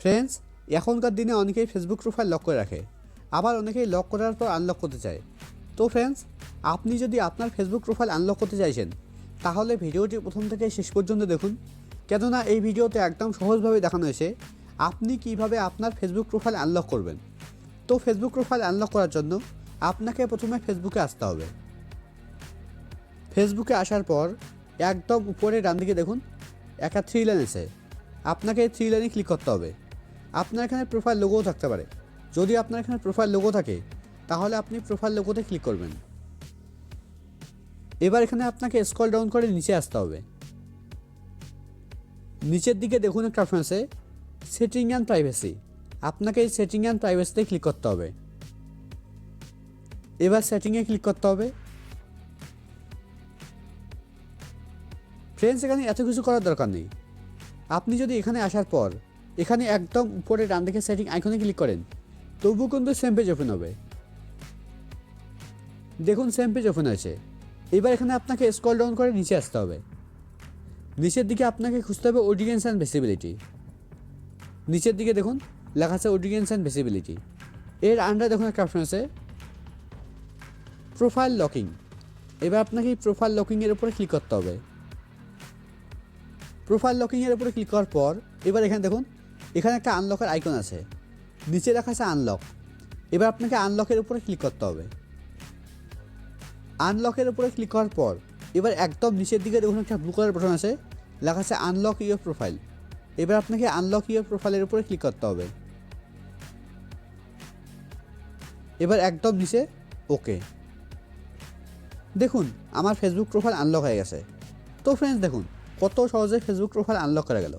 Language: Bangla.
ফ্রেন্ডস এখনকার দিনে অনেকেই ফেসবুক প্রোফাইল লক করে রাখে। আবার অনেকেই লক করার পর আনলক করতে চায়। তো ফ্রেন্ডস আপনি যদি আপনার ফেসবুক প্রোফাইল আনলক করতে চাইছেন, তাহলে ভিডিওটি প্রথম থেকে শেষ পর্যন্ত দেখুন। কেননা এই ভিডিওতে একদম সহজভাবে দেখানো হয়েছে আপনি কীভাবে আপনার ফেসবুক প্রোফাইল আনলক করবেন। তো ফেসবুক প্রোফাইল আনলক করার জন্য আপনাকে প্রথমে ফেসবুকে আসতে হবে। ফেসবুকে আসার পর একদম উপরে ডান দিকে দেখুন একটা থ্রি লাইন আছে আপনাকে থ্রি লাইনে ক্লিক করতে হবে। আপনার এখানে প্রোফাইল লোগোও থাকতে পারে। যদি আপনার এখানে প্রোফাইল লোগো থাকে, তাহলে আপনি প্রোফাইল লোগোতে ক্লিক করবেন। এবার এখানে আপনাকে স্কল ডাউন করে নিচে আসতে হবে। নিচের দিকে দেখুন একটা অপশন আছে সেটিং অ্যান্ড প্রাইভেসি আপনাকে এই সেটিং অ্যান্ড প্রাইভেসিতে ক্লিক করতে হবে। এবার সেটিংয়ে ক্লিক করতে হবে। ফ্রেন্ডস এখানে এত কিছু করার দরকার নেই। আপনি যদি এখানে আসার পর এখানে একদম উপরে ডান দিকে সেটিং আইকনে ক্লিক করেন। তবু কিন্তু সেম পেজ ওপেন হবে। দেখুন সেম পেজ ওপেন হয়েছে। এবার এখানে আপনাকে স্ক্রল ডাউন করে নিচে আসতে হবে। নিচের দিকে আপনাকে খুঁজতে হবে অডিয়েন্স অ্যান্ড ভিসিবিলিটি নিচের দিকে দেখুন, লেখা আছে অডিয়েন্স অ্যান্ড ভিসিবিলিটি এর আন্ডার দেখুন একটা অপশন আছে প্রোফাইল লকিং এবার আপনাকে এই প্রোফাইল লকিংয়ের উপরে ক্লিক করতে হবে। প্রোফাইল লকিংয়ের উপরে ক্লিক করার পর, এবার এখানে দেখুন এখানে একটা আনলকের আইকন আছে। নিচে লেখা আছে আনলক এবার আপনাকে আনলকের উপরে ক্লিক করতে হবে। আনলকের উপরে ক্লিক করার পর, এবার একদম নিচের দিকে দেখুন একটা ব্লু কালার বাটন আছে। লেখা আছে আনলক ইউর প্রোফাইল এবার আপনাকে আনলক ইউর প্রোফাইলের উপরে ক্লিক করতে হবে। এবার একদম নিচে ওকে দেখুন, আমার ফেসবুক প্রোফাইল আনলক হয়ে গেছে। তো ফ্রেন্ডস দেখুন, কত সহজে ফেসবুক প্রোফাইল আনলক করা গেল।